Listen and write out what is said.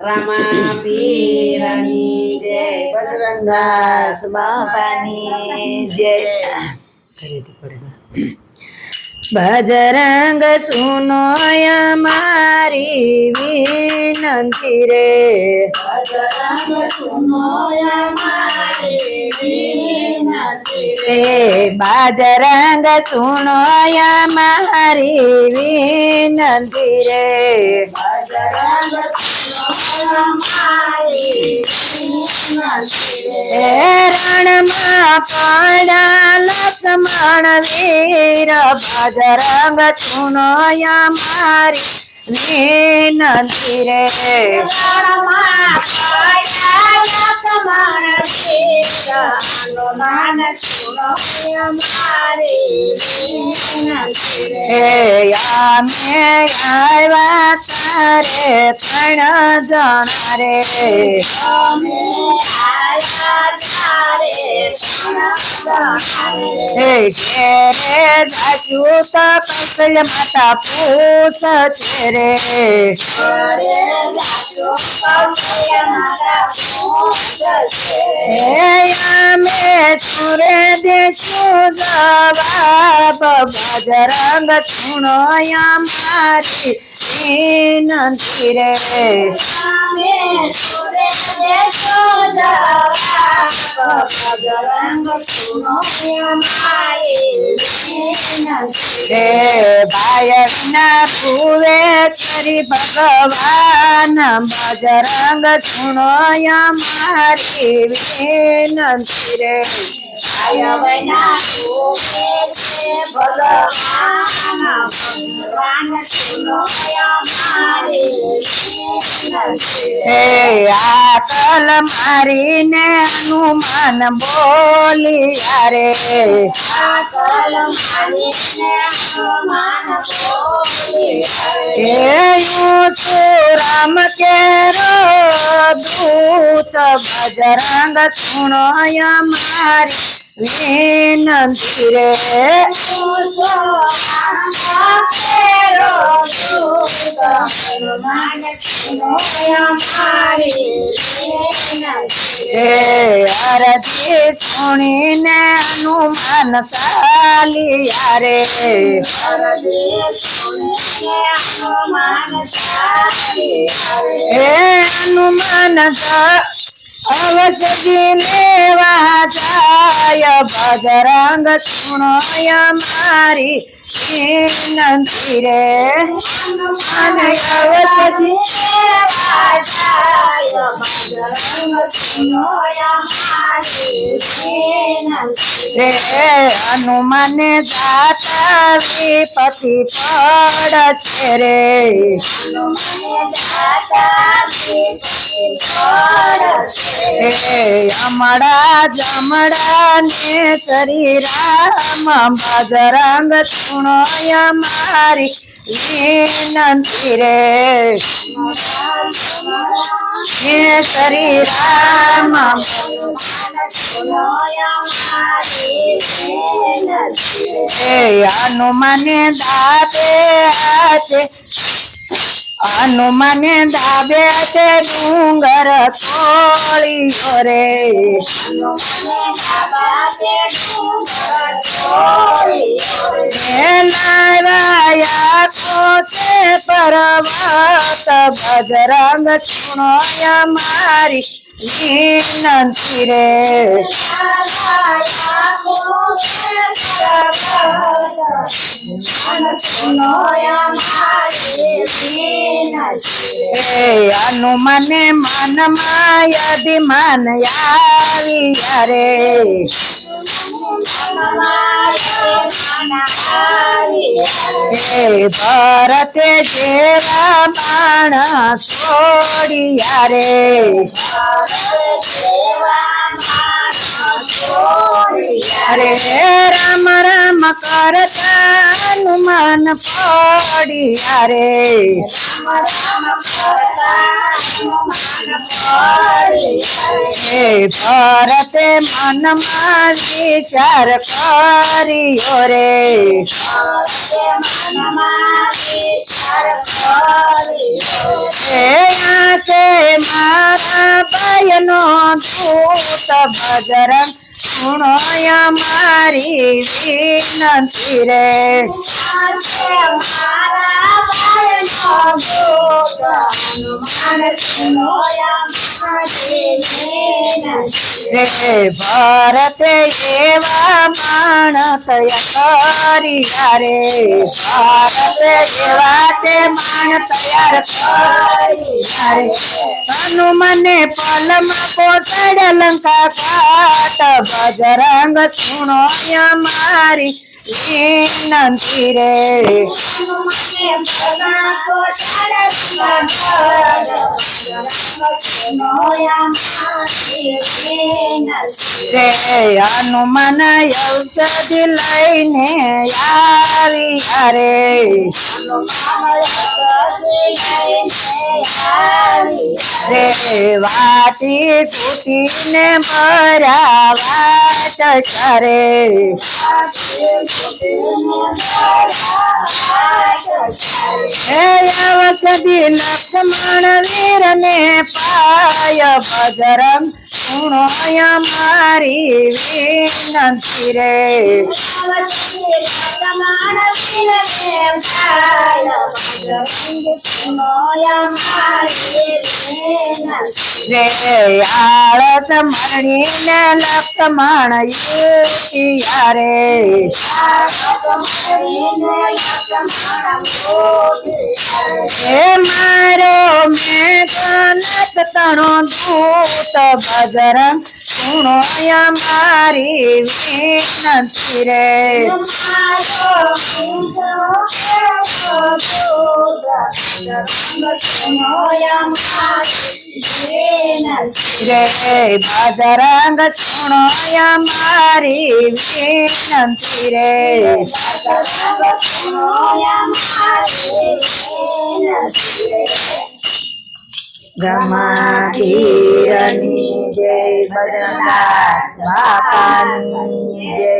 રામા પીરની જય બજરંગદાસ બાપાની જય બજરંગ સુનો મારી વિનંતી રે બજરંગ સુનોય મારી વિનતી રે બાજરંગ સુનો મારી વિનંતી રે બજરંગ રણમાં પાડા લક્ષ્મણ વીર બાજરંગ સુનો મારી વિનંતી રે રામા પાયા તમારા શેરા હનુમાન સુનોય મારી વિનતી અમે આવ્યા તારે પણ જણા તારે હે ઘેરે જાજુ તો કસલ માતા પૂછ છે રે હે અમે સુરે દેશું જવાબ બજરંગ સુણો મારી વિનંતી રે. રે ભાયના ભુવે કરી ભગવાન બજરંગ સુણો મારી વિનંતી રે હે આકલ મારીને હનુમાન બોલિયા રે હે હું છું રામ કેરો દૂત બજરંગ સુણો મારી. વિનંતી રે. અરજી સુણીને હનુમાન ચાલિયા રે. હનુમાન અવસજી લેવા જાય બજરંગ સુણો મારી વિનંતી રે. અવસજી રે. હનુમાને દાતા વિપતિ પડ છે રે હે અમડા જમડા ને કરી રામ બજરંગ સુણો મારી વિનંતી રે હે શ્રી રામ હે હનુમાને દાબે છે હનુમાને દાબે છે ડુંગર તોળ્યો રે હે તો તે પર્વત ભજરંગ સુણો મારી વિનંતી રે. હે હનુમાને મનમાં અભિમાન આવ્યા રે હે ભરતે જેવા માણસ છોડિયા રે અરે રામ રામ કરતા હનુમાન પડિયા રે હે ભરતે મનમાં વિચાર કર્યો રે આંખે મારા ભયનો દૂત બજરંગ સુણો મારી વિનંતી રે હનુમાન સુનો મારી વિનંતી. રે ભરતે એવા માણસ તૈયાર રે ભારતે એવા તે માણ તૈયાર રે હનુમને પલમાં પોતડ લંકા કાટ બજરંગ સુણો અમારી વિનંતી રે હનુમાને ભગા કોટડ સંગઠ. સુનો અમારી વિનંતી. રે હનુમાન ઔષધિ લઈને આવી રે રે વાટી કૂટીને ભરાવા કરે ઔષધિ લક્ષ્મણ વીરને પાય બજરંગ સુણો મારી વિનંતી રે. રે આળસ મણીને લક્ષ્મણ યુતિયા રે હે મારો મેઘનત તણો દૂત બજરંગ સુણો મારી વિનંતી રે રે બજરંગ સુણો મારી વિનંતી રે બ્રહ્માધીરની જય બજરંગ બાપાની જય